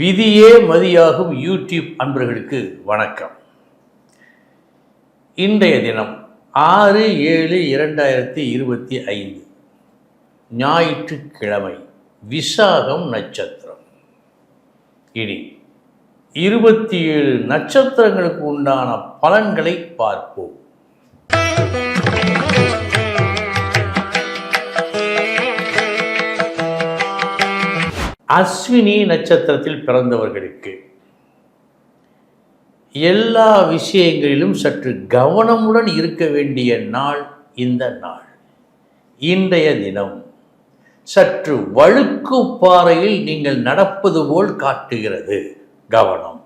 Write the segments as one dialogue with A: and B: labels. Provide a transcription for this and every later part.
A: விதியே மதியாகும் யூடியூப் அன்பர்களுக்கு வணக்கம். இன்றைய தினம் ஆறு ஏழு இரண்டாயிரத்தி இருபத்தி ஐந்து. ஞாயிற்றுக்கிழமை விசாகம் நட்சத்திரம். இனி இருபத்தி ஏழு நட்சத்திரங்களுக்கு உண்டான பலன்களை பார்ப்போம். அஸ்வினி நட்சத்திரத்தில் பிறந்தவர்களுக்கு எல்லா விஷயங்களிலும் சற்று கவனமுடன் இருக்க வேண்டிய நாள் இந்த நாள். இன்றைய தினம் சற்று வழுக்கு பாறையில் நீங்கள் நடப்பது போல் காட்டுகிறது கவனம்.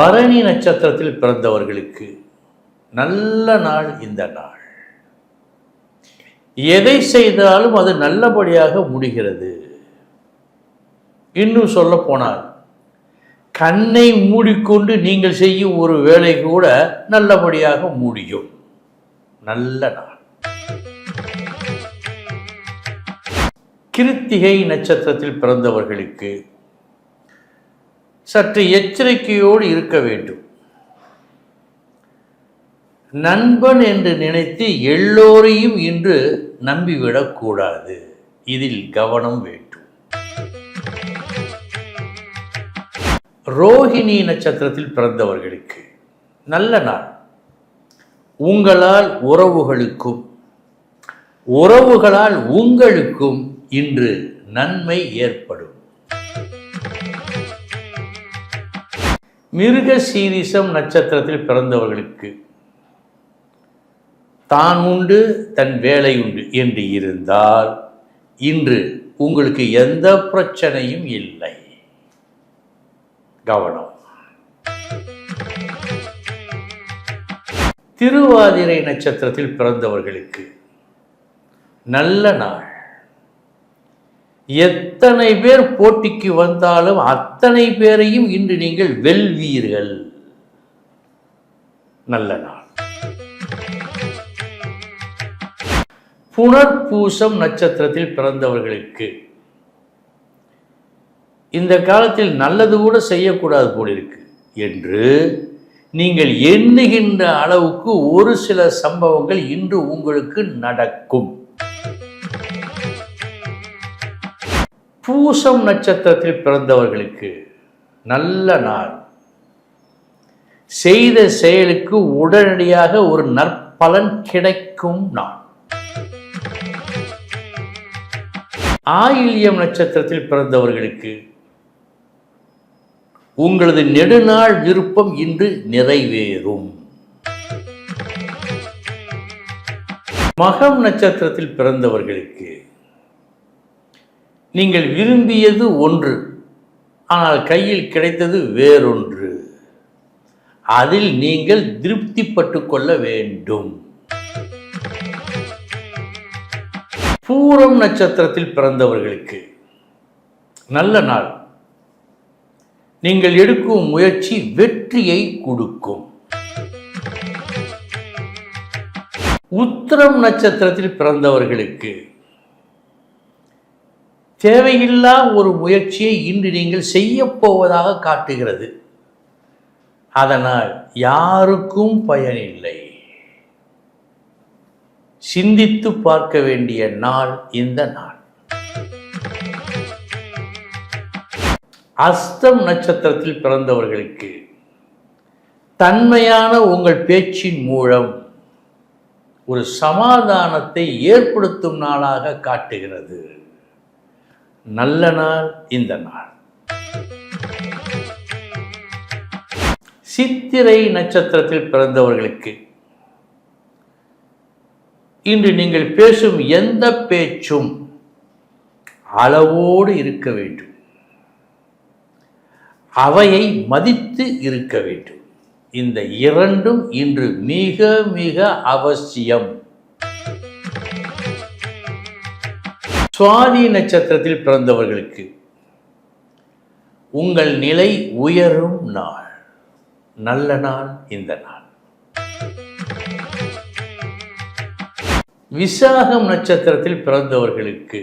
A: பரணி நட்சத்திரத்தில் பிறந்தவர்களுக்கு நல்ல நாள் இந்த நாள். எதை செய்தாலும் அது நல்லபடியாக முடிகிறது. இன்னும் சொல்ல போனால் கண்ணை மூடிக்கொண்டு நீங்கள் செய்யும் ஒரு வேலை கூட நல்லபடியாக முடியும். நல்ல நாள். கிருத்திகை நட்சத்திரத்தில் பிறந்தவர்களுக்கு சற்று எச்சரிக்கையோடு இருக்க வேண்டும். நண்பன் என்று நினைத்து எல்லோரையும் இன்று நம்பிவிடக்கூடாது. இதில் கவனம் வேண்டும். ரோஹிணி நட்சத்திரத்தில் பிறந்தவர்களுக்கு நல்ல நாள். உங்களால் உறவுகளுக்கும் உறவுகளால் உங்களுக்கும் இன்று நன்மை ஏற்படும். மிருக சீரிசம் நட்சத்திரத்தில் பிறந்தவர்களுக்கு தான் உண்டு தன் வேலை உண்டு என்று இருந்தால் இன்று உங்களுக்கு எந்த பிரச்சனையும் இல்லை. கவனம். திருவாதிரை நட்சத்திரத்தில் பிறந்தவர்களுக்கு நல்ல நாள். எத்தனை பேர் போட்டிக்கு வந்தாலும் அத்தனை பேரையும் இன்று நீங்கள் வெல்வீர்கள். நல்ல நாள். புனர்பூசம் நட்சத்திரத்தில் பிறந்தவர்களுக்கு. இந்த காலத்தில் நல்லது கூட செய்யக்கூடாது போலிருக்கு என்று நீங்கள் எண்ணுகின்ற அளவுக்கு ஒரு சில சம்பவங்கள் இன்று உங்களுக்கு நடக்கும். பூசம் நட்சத்திரத்தில் பிறந்தவர்களுக்கு நல்ல நாள். செய்த செயலுக்கு உடனடியாக ஒரு நற்பலன் கிடைக்கும் நாள். ஆயில்யம் நட்சத்திரத்தில் பிறந்தவர்களுக்கு உங்களது நெடுநாள் விருப்பம் இன்று நிறைவேறும். மகம் நட்சத்திரத்தில் பிறந்தவர்களுக்கு நீங்கள் விரும்பியது ஒன்று ஆனால் கையில் கிடைத்தது வேறொன்று. அதில் நீங்கள் திருப்திப்பட்டு கொள்ள வேண்டும். பூரம் நட்சத்திரத்தில் பிறந்தவர்களுக்கு நல்ல நாள். நீங்கள் எடுக்கும் முயற்சி வெற்றியை கொடுக்கும். உத்திரம் நட்சத்திரத்தில் பிறந்தவர்களுக்கு தேவையில்லா ஒரு முயற்சியை இன்று நீங்கள் செய்ய போவதாக காட்டுகிறது. அதனால் யாருக்கும் பயனில்லை. சிந்தித்து பார்க்க வேண்டிய நாள் இந்த நாள். அஸ்தம் நட்சத்திரத்தில் பிறந்தவர்களுக்கு தன்மையான உங்கள் பேச்சின் மூலம் ஒரு சமாதானத்தை ஏற்படுத்தும் நாளாக காட்டுகிறது. நல்ல நாள் இந்த நாள். சித்திரை நட்சத்திரத்தில் பிறந்தவர்களுக்கு இன்று நீங்கள் பேசும் எந்த பேச்சும் அளவோடு இருக்க வேண்டும். அவையை மதித்து இருக்க வேண்டும். இந்த இரண்டும் இன்று மிக மிக அவசியம். சுவாதி நட்சத்திரத்தில் பிறந்தவர்களுக்கு உங்கள் நிலை உயரும் நாள். நல்ல நாள் இந்த நாள். விசாகம் நட்சத்திரத்தில் பிறந்தவர்களுக்கு.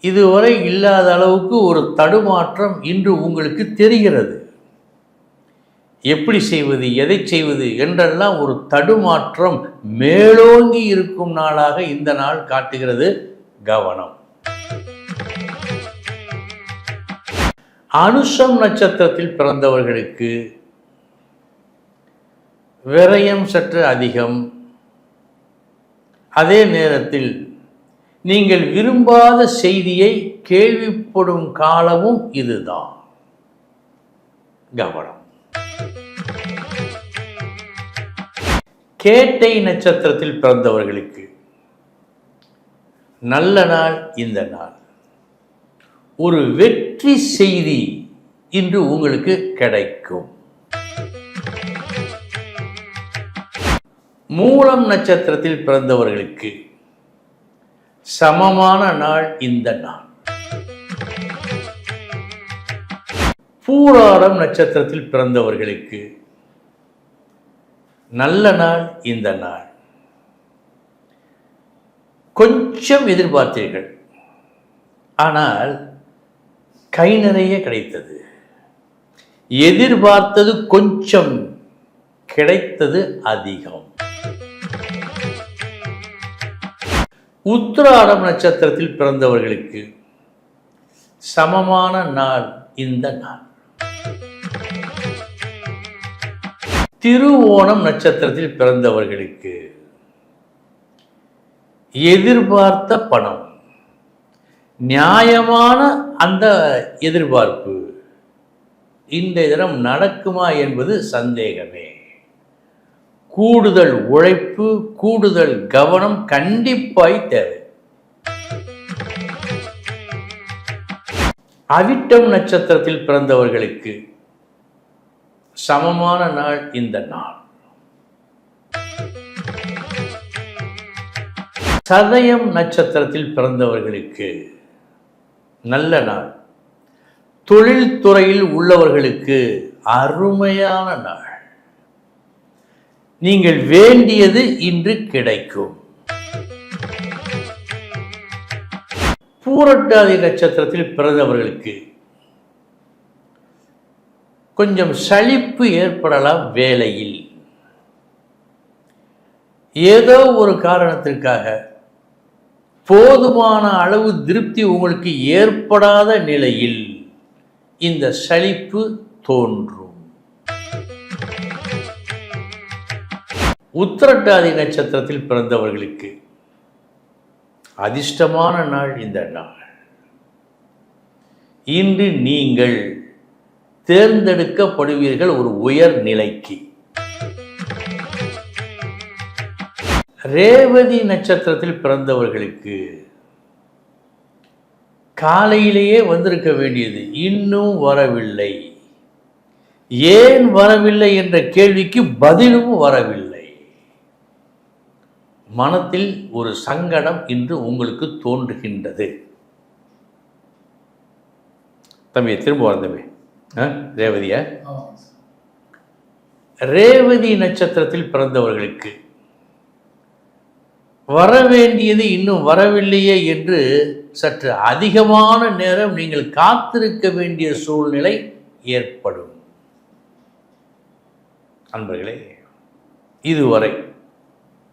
A: இதுவரை இல்லாத அளவுக்கு ஒரு தடுமாற்றம் இன்று உங்களுக்கு தெரிகிறது. எப்படி செய்வது எதை செய்வது என்றெல்லாம் ஒரு தடுமாற்றம் மேலோங்கி இருக்கும் நாளாக இந்த நாள் காட்டுகிறது கவனம். அனுஷம் நட்சத்திரத்தில் பிறந்தவர்களுக்கு விரயம் சற்று அதிகம். அதே நேரத்தில் நீங்கள் விரும்பாத செய்தியை கேள்விப்படும் காலமும் இதுதான். கவனம். கேட்டை நட்சத்திரத்தில் பிறந்தவர்களுக்கு நல்ல நாள் இந்த நாள். ஒரு வெற்றி செய்தி இன்று உங்களுக்கு கிடைக்கும். மூலம் நட்சத்திரத்தில் பிறந்தவர்களுக்கு சமமான நாள் இந்த நாள். பூராடம் நட்சத்திரத்தில் பிறந்தவர்களுக்கு நல்ல நாள் இந்த நாள். கொஞ்சம் எதிர்பார்த்தீர்கள். ஆனால் கை நிறைய கிடைத்தது. எதிர்பார்த்தது கொஞ்சம் கிடைத்தது அதிகம். உத்திராடம் நட்சத்திரத்தில் பிறந்தவர்களுக்கு சமமான நாள் இந்த நாள். திருவோணம் நட்சத்திரத்தில் பிறந்தவர்களுக்கு எதிர்பார்த்த பணம் நியாயமான அந்த எதிர்பார்ப்பு இன்றைய தினம் நடக்குமா என்பது சந்தேகமே. கூடுதல் உழைப்பு கூடுதல் கவனம் கண்டிப்பாய் தேவை. அவிட்டம் நட்சத்திரத்தில் பிறந்தவர்களுக்கு சமமான நாள் இந்த நாள். சதயம் நட்சத்திரத்தில் பிறந்தவர்களுக்கு நல்ல நாள். தொழில்துறையில் உள்ளவர்களுக்கு அருமையான நாள். நீங்கள் வேண்டியது இன்று கிடைக்கும். பூரட்டாதி நட்சத்திரத்தில் பிறந்தவர்களுக்கு கொஞ்சம் சளிப்பு ஏற்படலாம் வேலையில். ஏதோ ஒரு காரணத்திற்காக போதுமான அளவு திருப்தி உங்களுக்கு ஏற்படாத நிலையில் இந்த சளிப்பு தோன்றும். உத்திரட்டாதி நட்சத்திரத்தில் பிறந்தவர்களுக்கு அதிர்ஷ்டமான நாள் இந்த நாள். இன்று நீங்கள் தேர்ந்தெடுக்கப்படுவீர்கள் ஒரு உயர் நிலைக்கு. ரேவதி நட்சத்திரத்தில் பிறந்தவர்களுக்கு காலையிலேயே வந்திருக்க வேண்டியது இன்னும் வரவில்லை. ஏன் வரவில்லை என்ற கேள்விக்கு பதிலும் வரவில்லை. மனத்தில் ஒரு சங்கடம் இன்று உங்களுக்கு தோன்றுகின்றது. தம்பி திரும்ப வர ரேவதிய ரேவதியா? ரேவதி நட்சத்திரத்தில் பிறந்தவர்களுக்கு வரவேண்டியது இன்னும் வரவில்லையே என்று சற்று அதிகமான நேரம் நீங்கள் காத்திருக்க வேண்டிய சூழ்நிலை ஏற்படும். அன்பர்களே இதுவரை